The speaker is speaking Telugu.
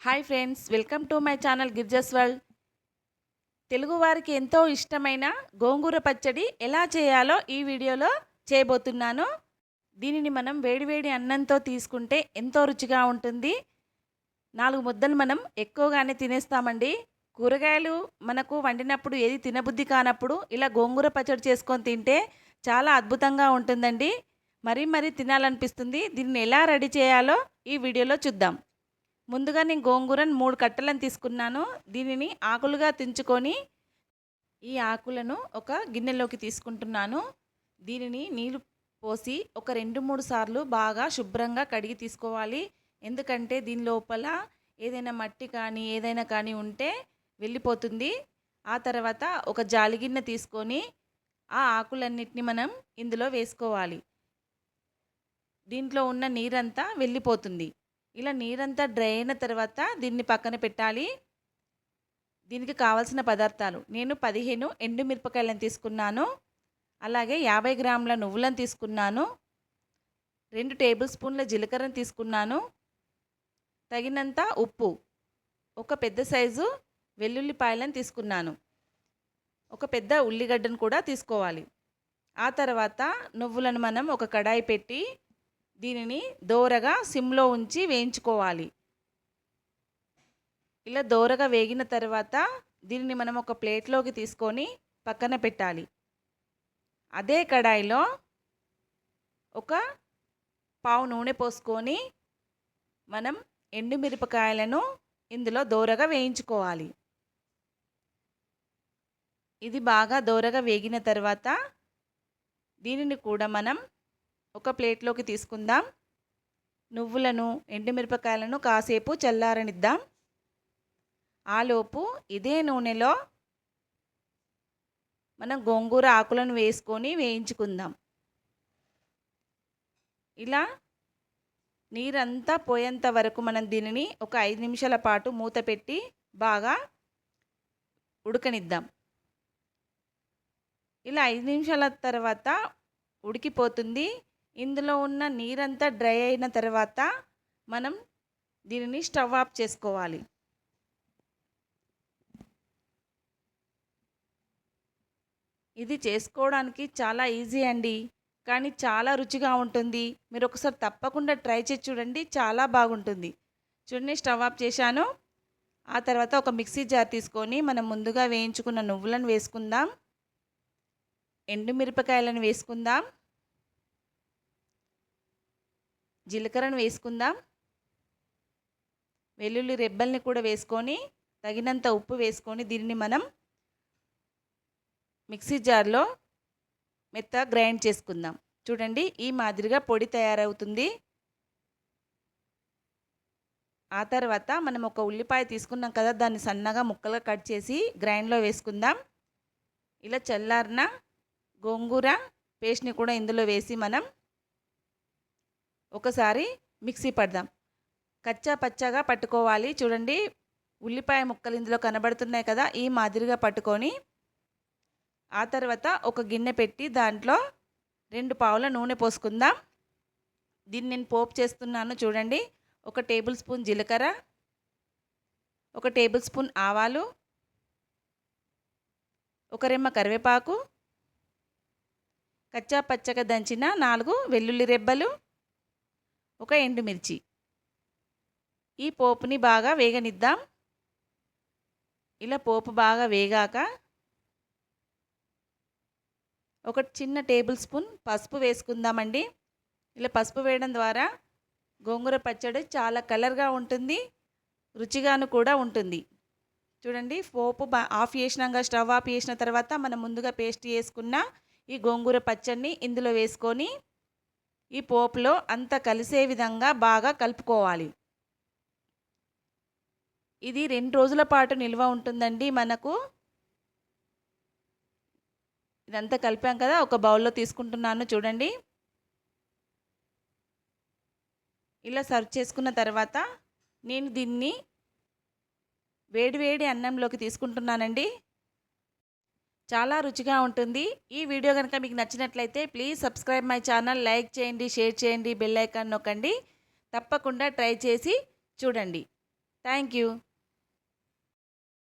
Hi friends welcome to my channel Girjas world తెలుగువారికి ఎంతో ఇష్టమైన గోంగూర పచ్చడి ఎలా చేయాలో ఈ వీడియోలో చేయబోతున్నాను. దీనిని మనం వేడివేడి అన్నంతో తీసుకుంటే ఎంతో రుచిగా ఉంటుంది. నాలుగు ముద్దలు మనం ఎక్కువగానే తినేస్తామండి. కూరగాయలు మనకు వండినప్పుడు ఏది తినబుద్ధి కానప్పుడు ఇలా గోంగూర పచ్చడి చేసుకొని తింటే చాలా అద్భుతంగా ఉంటుందండి. మరీ మరీ తినాలనిపిస్తుంది. దీన్ని ఎలా రెడీ చేయాలో ఈ వీడియోలో చూద్దాం. ముందుగా నేను గోంగూరను మూడు కట్టలను తీసుకున్నాను. దీనిని ఆకులుగా తుంచుకొని ఈ ఆకులను ఒక గిన్నెలోకి తీసుకుంటున్నాను. దీనిని నీళ్ళు పోసి ఒక రెండు మూడు సార్లు బాగా శుభ్రంగా కడిగి తీసుకోవాలి. ఎందుకంటే దీని లోపల ఏదైనా మట్టి కానీ ఏదైనా కానీ ఉంటే వెళ్ళిపోతుంది. ఆ తర్వాత ఒక జాలి గిన్నె తీసుకొని ఆ ఆకులన్నిటిని మనం ఇందులో వేసుకోవాలి. దీంట్లో ఉన్న నీరంతా వెళ్ళిపోతుంది. ఇలా నీరంతా డ్రై అయిన తర్వాత దీన్ని పక్కన పెట్టాలి. దీనికి కావాల్సిన పదార్థాలు. నేను పదిహేను ఎండు మిరపకాయలను తీసుకున్నాను. అలాగే యాభై గ్రాముల నువ్వులను తీసుకున్నాను. రెండు టేబుల్ స్పూన్ల జీలకర్రను తీసుకున్నాను. తగినంత ఉప్పు. ఒక పెద్ద సైజు వెల్లుల్లిపాయలను తీసుకున్నాను. ఒక పెద్ద ఉల్లిగడ్డను కూడా తీసుకోవాలి. ఆ తర్వాత నువ్వులను మనం ఒక కడాయి పెట్టి దీనిని దోరగా సిమ్లో ఉంచి వేయించుకోవాలి. ఇలా దోరగా వేగిన తర్వాత దీనిని మనం ఒక ప్లేట్లోకి తీసుకొని పక్కన పెట్టాలి. అదే కడాయిలో ఒక పావు నూనె పోసుకొని మనం ఎండుమిరపకాయలను ఇందులో దోరగా వేయించుకోవాలి. ఇది బాగా దోరగా వేగిన తర్వాత దీనిని కూడా మనం ఒక ప్లేట్లోకి తీసుకుందాం. నువ్వులను ఎండుమిరపకాయలను కాసేపు చల్లారనిద్దాం. ఆలోపు ఇదే నూనెలో మనం గోంగూర ఆకులను వేసుకొని వేయించుకుందాం. ఇలా నీరంతా పోయేంత వరకు మనం దీనిని ఒక ఐదు నిమిషాల పాటు మూత పెట్టి బాగా ఉడకనిద్దాం. ఇలా ఐదు నిమిషాల తర్వాత ఉడికిపోతుంది. ఇందులో ఉన్న నీరంతా డ్రై అయిన తర్వాత మనం దీనిని స్టవ్ ఆఫ్ చేసుకోవాలి. ఇది చేసుకోవడానికి చాలా ఈజీ అండి. కానీ చాలా రుచిగా ఉంటుంది. మీరు ఒకసారి తప్పకుండా ట్రై చేసి చూడండి. చాలా బాగుంటుంది. చూడండి స్టవ్ ఆఫ్ చేశాను. ఆ తర్వాత ఒక మిక్సీ జార్ తీసుకొని మనం ముందుగా వేయించుకున్న నువ్వులను వేసుకుందాం. ఎండుమిరపకాయలను వేసుకుందాం. జీలకర్రను వేసుకుందాం. వెల్లుల్లి రెబ్బల్ని కూడా వేసుకొని తగినంత ఉప్పు వేసుకొని దీనిని మనం మిక్సీ జార్లో మెత్త గ్రైండ్ చేసుకుందాం. చూడండి ఈ మాదిరిగా పొడి తయారవుతుంది. ఆ తర్వాత మనం ఒక ఉల్లిపాయ తీసుకున్నాం కదా దాన్ని సన్నగా ముక్కలుగా కట్ చేసి గ్రైండ్లో వేసుకుందాం. ఇలా చల్లారిన గోంగూర పేస్ట్ని కూడా ఇందులో వేసి మనం ఒకసారి మిక్సీ పడదాం. కచ్చా పచ్చగా పట్టుకోవాలి. చూడండి ఉల్లిపాయ ముక్కలు ఇందులో కనబడుతున్నాయి కదా ఈ మాదిరిగా పట్టుకొని ఆ తర్వాత ఒక గిన్నె పెట్టి దాంట్లో రెండు పావుల నూనె పోసుకుందాం. దీన్ని నేను పోపు చేస్తున్నాను చూడండి. ఒక టేబుల్ స్పూన్ జీలకర్ర ఒక టేబుల్ స్పూన్ ఆవాలు ఒక రెమ్మ కరివేపాకు కచ్చా పచ్చగా దంచిన నాలుగు వెల్లుల్లి రెబ్బలు ఒక ఎండుమిర్చి. ఈ పోపుని బాగా వేగనిద్దాం. ఇలా పోపు బాగా వేగాక ఒక చిన్న టేబుల్ స్పూన్ పసుపు వేసుకుందామండి. ఇలా పసుపు వేయడం ద్వారా గోంగూర పచ్చడి చాలా కలర్గా ఉంటుంది రుచిగాను కూడా ఉంటుంది. చూడండి పోపు ఆఫ్ చేసినాక స్టవ్ ఆఫ్ చేసిన తర్వాత మనం ముందుగా పేస్ట్ చేసుకున్న ఈ గోంగూర పచ్చడిని ఇందులో వేసుకొని ఈ పోపులో అంత కలిసే విధంగా బాగా కలుపుకోవాలి. ఇది రెండు రోజుల పాటు నిల్వ ఉంటుందండి మనకు. ఇదంతా కలిపాం కదా ఒక బౌల్లో తీసుకుంటున్నాను చూడండి. ఇలా సర్వ్ చేసుకున్న తర్వాత నేను దీన్ని వేడివేడి అన్నంలోకి తీసుకుంటున్నానండి. చాలా రుచిగా ఉంటుంది. ఈ వీడియో కనుక మీకు నచ్చినట్లయితే please subscribe my channel like చేయండి షేర్ చేయండి బెల్ ఐకాన్ నొక్కండి. తప్పకుండా ట్రై చేసి చూడండి. Thank you.